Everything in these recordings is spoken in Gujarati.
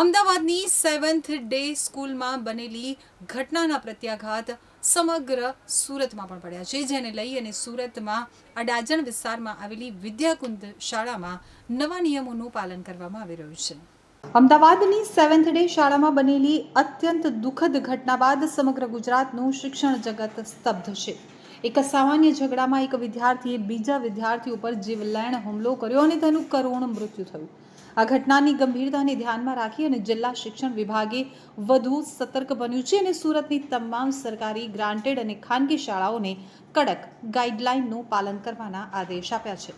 અમદાવાદની સેવન્થ ડે સ્કૂલમાં બનેલી ઘટનાના પ્રત્યાઘાત સમગ્ર સુરતમાં પણ પડ્યા છે, જેને લઈ અને સુરતમાં અડાજણ વિસ્તારમાં આવેલી વિદ્યાકુંદ શાળામાં નવા નિયમોનું પાલન કરવામાં આવી રહ્યું છે. અમદાવાદની સેવન્થ ડે શાળામાં બનેલી અત્યંત દુઃખદ ઘટના બાદ સમગ્ર ગુજરાતનું શિક્ષણ જગત સ્તબ્ધ છે. એક સામાન્ય ઝઘડામાં એક વિદ્યાર્થીએ બીજા વિદ્યાર્થી ઉપર જીવલેણ હુમલો કર્યો અને તેનું કરુણ મૃત્યુ થયું. આ ઘટનાની ગંભીરતાને ધ્યાનમાં રાખી અને જિલ્લા શિક્ષણ વિભાગે વધુ સતર્ક બન્યું છે અને સુરતની તમામ સરકારી ગ્રાન્ટેડ અને ખાનગી શાળાઓને કડક ગાઈડલાઈનનું પાલન કરવાના આદેશ આપ્યા છે.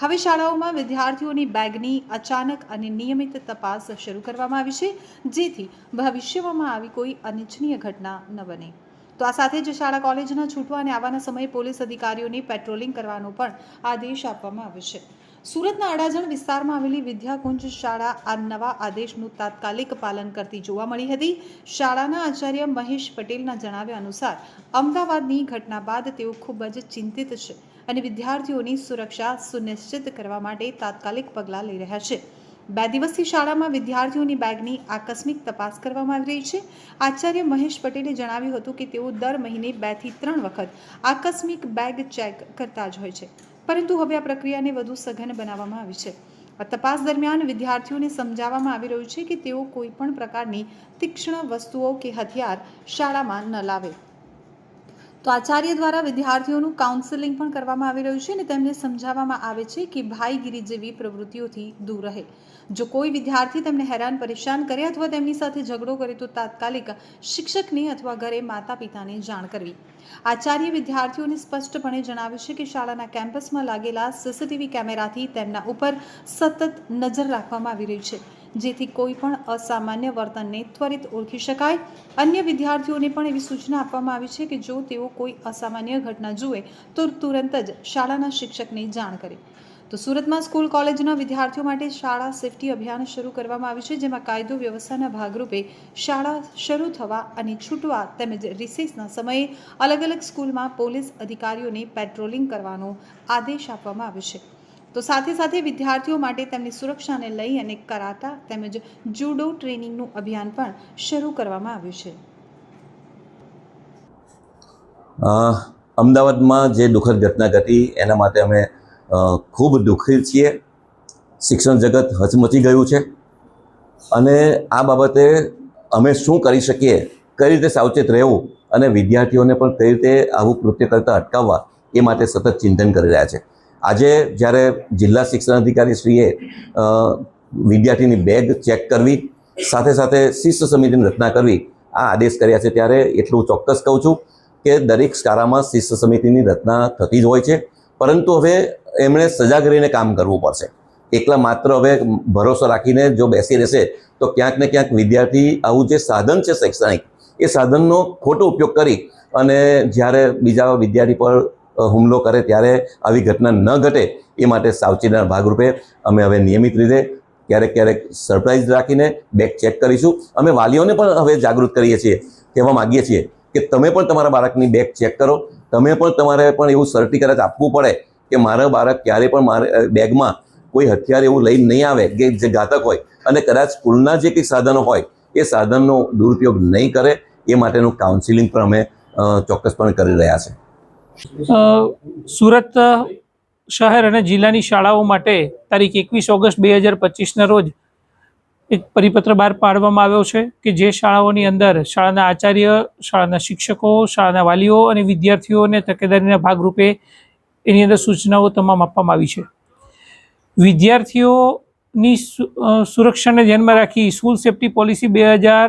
હવે શાળાઓમાં વિદ્યાર્થીઓની બેગની અચાનક અને નિયમિત તપાસ શરૂ કરવામાં આવી છે, જેથી ભવિષ્યમાં આવી કોઈ અનિચ્છનીય ઘટના ન બને. તો આ સાથે જ શાળા કોલેજના છૂટવા અને આવવાના સમયે પોલીસ અધિકારીઓને પેટ્રોલિંગ કરવાનો પણ આદેશ આપવામાં આવ્યો છે. સુરતના અડાજણ વિસ્તારમાં આવેલી વિદ્યાકુંજ શાળા આ નવા આદેશનું તાત્કાલિક પાલન કરતી જોવા મળી હતી. શાળાના આચાર્ય મહેશ પટેલના જણાવ્યા અનુસાર, અમદાવાદની ઘટના બાદ તેઓ ખૂબ જ ચિંતિત છે અને વિદ્યાર્થીઓની સુરક્ષા સુનિશ્ચિત કરવા માટે તાત્કાલિક પગલાં લઈ રહ્યા છે. બે દિવસથી શાળામાં વિદ્યાર્થીઓની બેગની આકસ્મિક તપાસ કરવામાં આવી રહી છે. આચાર્ય મહેશ પટેલે જણાવ્યું હતું કે તેઓ દર મહિને બેથી ત્રણ વખત આકસ્મિક બેગ ચેક કરતા જ હોય છે. પરંતુ હવે આ પ્રક્રિયાને વધુ સઘન બનાવવામાં આવી છે. તપાસ દરમિયાન વિદ્યાર્થીઓને સમજાવવામાં આવી રહ્યું છે કે તેઓ કોઈ પણ પ્રકારની તીક્ષ્ણ વસ્તુઓ કે હથિયાર શાળામાં ન લાવે. તો આચાર્ય દ્વારા વિદ્યાર્થીઓનું કાઉન્સેલિંગ પણ કરવામાં આવી રહ્યું છે અને તેમને સમજાવવામાં આવે છે કે ભાઈગીરી જેવી પ્રવૃત્તિઓથી દૂર રહે. જો કોઈ વિદ્યાર્થી તેમને હેરાન, પરેશાન કરે અથવા તેમની સાથે ઝઘડો કરે તો તાત્કાલિક શિક્ષકને અથવા ઘરે માતા પિતાને જાણ કરવી. આચાર્ય વિદ્યાર્થીઓને સ્પષ્ટપણે જણાવ્યું છે કે શાળાના કેમ્પસમાં લાગેલા સીસીટીવી કેમેરાથી તેમના ઉપર સતત નજર રાખવામાં આવી રહી છે. જેથી કોઈ પણ અસામાન્ય વર્તનને ત્વરિત ઓળખી શકાય. અન્ય વિદ્યાર્થીઓને પણ એવી સૂચના આપવામાં આવી છે કે જો તેઓ કોઈ અસામાન્ય ઘટના જુએ, તો તુરંત જ શાળાના શિક્ષકને જાણ કરે. તો સુરતમાં સ્કૂલ કોલેજના વિદ્યાર્થીઓ માટે શાળા સેફટી અભિયાન શરૂ કરવામાં આવ્યું છે, જેમાં કાયદો વ્યવસ્થાના ભાગરૂપે શાળા શરૂ થવા અને છૂટવા તેમજ રિસેસના સમયે અલગ અલગ સ્કૂલમાં પોલીસ અધિકારીઓને પેટ્રોલિંગ કરવાનો આદેશ આપવામાં આવ્યો છે. તો સાથે સાથે વિદ્યાર્થીઓ માટે તેમની સુરક્ષાને લઈ અને કરાતા તેમજ જુડો ટ્રેનિંગનું અભિયાન પણ શરૂ કરવામાં આવ્યું છે. અમદાવાદમાં જે દુઃખદ ઘટના ઘટી, એના માટે અમે ખૂબ દુઃખી છીએ. શિક્ષણ જગત હચમચી ગયું છે. અને આ બાબતે અમે શું કરી શકીએ, કઈ રીતે સાવચેત રહેવું અને વિદ્યાર્થીઓને પણ કઈ રીતે આવું કૃત્ય કરતાં અટકાવવા, એ માટે સતત ચિંતન કરી રહ્યા છે. આજે જ્યારે જિલ્લા શિક્ષણ અધિકારી શ્રીએ વિદ્યાર્થીની બેગ ચેક કરવી, સાથે સાથે શિસ્ત સમિતિની રચના કરવી, આ આદેશ કર્યા છે ત્યારે એટલું ચોક્કસ કહું છું કે દરેક શાળામાં શિસ્ત સમિતિની રચના થતી જ હોય છે. પરંતુ હવે એમણે સજાગ રહીને કામ કરવું પડશે. એકલા માત્ર હવે ભરોસો રાખીને જો બેસી રહેશે, તો ક્યાંક ને ક્યાંક વિદ્યાર્થી આવું જે સાધન છે શૈક્ષણિક, એ સાધનનો ખોટો ઉપયોગ કરી અને જ્યારે બીજા વિદ્યાર્થી પર હુમલો કરે ત્યારે આવી ઘટના ન ઘટે એ માટે સાવચેતીના ભાગરૂપે અમે હવે નિયમિત રીતે ક્યારેક ક્યારેક સરપ્રાઇઝ રાખીને બેગ ચેક કરીશું. અમે વાલીઓને પણ હવે જાગૃત કરીએ છીએ, કહેવા માગીએ છીએ કે તમે પણ તમારા બાળકની બેગ ચેક કરો. તમે પણ તમારે પણ એવું સર્ટિફિકેટ આપવું પડે કે મારા બાળક ક્યારે પણ મારે બેગમાં કોઈ હથિયાર એવું લઈને નહીં આવે કે જે ઘાતક હોય અને કદાચ સ્કૂલના જે કંઈક સાધનો હોય એ સાધનનો દુરુપયોગ નહીં કરે એ માટેનું કાઉન્સિલિંગ પણ અમે ચોક્કસપણે કરી રહ્યા છે. સુરત શહેર અને જિલ્લાની શાળાઓ માટે તારીખ એકવીસ ઓગસ્ટ બે હજાર પચીસના રોજ એક પરિપત્ર બહાર પાડવામાં આવ્યો છે કે જે શાળાઓની અંદર શાળાના આચાર્ય, શાળાના શિક્ષકો, શાળાના વાલીઓ અને વિદ્યાર્થીઓને તકેદારીના ભાગરૂપે એની અંદર સૂચનાઓ તમામ આપવામાં આવી છે. વિદ્યાર્થીઓની સુરક્ષાને ધ્યાનમાં રાખી સ્કૂલ સેફ્ટી પોલિસી બે હજાર